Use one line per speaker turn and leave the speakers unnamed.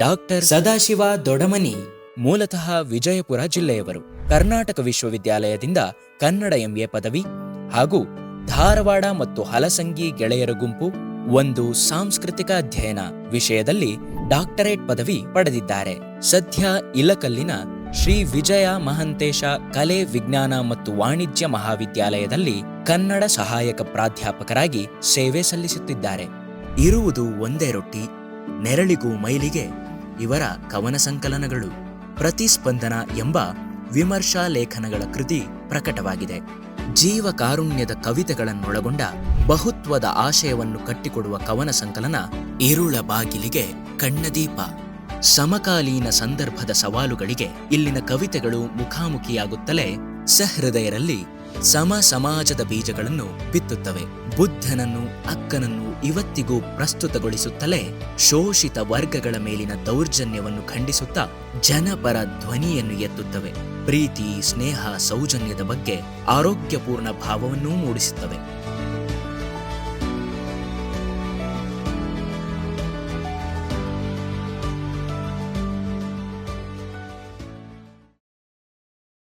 Doctor Sadashiva Dodamani, ಮೂಲತಃ ವಿಜಯಪುರ ಜಿಲ್ಲೆಯವರು. ಕರ್ನಾಟಕ ವಿಶ್ವವಿದ್ಯಾಲಯದಿಂದ ಕನ್ನಡ ಎಂಎ ಪದವಿ ಹಾಗೂ ಧಾರವಾಡ ಮತ್ತು ಹಲಸಂಗಿ ಗೆಳೆಯರ ಗುಂಪು ಒಂದು ಸಾಂಸ್ಕೃತಿಕ ಅಧ್ಯಯನ ವಿಷಯದಲ್ಲಿ ಡಾಕ್ಟರೇಟ್ ಪದವಿ ಪಡೆದಿದ್ದಾರೆ. ಸದ್ಯ ಇಲಕಲ್ಲಿನ ಶ್ರೀ ವಿಜಯ ಮಹಂತೇಶ ಕಲೆ, ವಿಜ್ಞಾನ ಮತ್ತು ವಾಣಿಜ್ಯ ಮಹಾವಿದ್ಯಾಲಯದಲ್ಲಿ ಕನ್ನಡ ಸಹಾಯಕ ಪ್ರಾಧ್ಯಾಪಕರಾಗಿ ಸೇವೆ ಸಲ್ಲಿಸುತ್ತಿದ್ದಾರೆ. ಇರುವುದು ಒಂದೇ ರೊಟ್ಟಿ, ನೆರಳಿಗೂ ಮೈಲಿಗೆ ಇವರ ಕವನ ಸಂಕಲನಗಳು ಪ್ರತಿಸ್ಪಂದನ ಎಂಬ ವಿಮರ್ಶಾ ಲೇಖನಗಳ ಕೃತಿ ಪ್ರಕಟವಾಗಿದೆ. ಜೀವ ಕಾರುಣ್ಯದ ಕವಿತೆಗಳನ್ನೊಳಗೊಂಡ ಬಹುತ್ವದ ಆಶಯವನ್ನು ಕಟ್ಟಿಕೊಡುವ ಕವನ ಸಂಕಲನ ಇರುಳ ಬಾಗಿಲಿಗೆ ಕಣ್ಣದೀಪ. ಸಮಕಾಲೀನ ಸಂದರ್ಭದ ಸವಾಲುಗಳಿಗೆ ಇಲ್ಲಿನ ಕವಿತೆಗಳು ಮುಖಾಮುಖಿಯಾಗುತ್ತಲೇ ಸಹೃದಯರಲ್ಲಿ ಸಮ ಸಮಾಜದ ಬೀಜಗಳನ್ನು ಬಿತ್ತುತ್ತವೆ. ಬುದ್ಧನನ್ನು, ಅಕ್ಕನನ್ನು ಇವತ್ತಿಗೂ ಪ್ರಸ್ತುತಗೊಳಿಸುತ್ತಲೇ ಶೋಷಿತ ವರ್ಗಗಳ ಮೇಲಿನ ದೌರ್ಜನ್ಯವನ್ನು ಖಂಡಿಸುತ್ತಾ ಜನಪರ ಧ್ವನಿಯನ್ನು ಎತ್ತುತ್ತವೆ. ಪ್ರೀತಿ, ಸ್ನೇಹ, ಸೌಜನ್ಯದ ಬಗ್ಗೆ ಆರೋಗ್ಯಪೂರ್ಣ ಭಾವವನ್ನೂ ಮೂಡಿಸುತ್ತವೆ.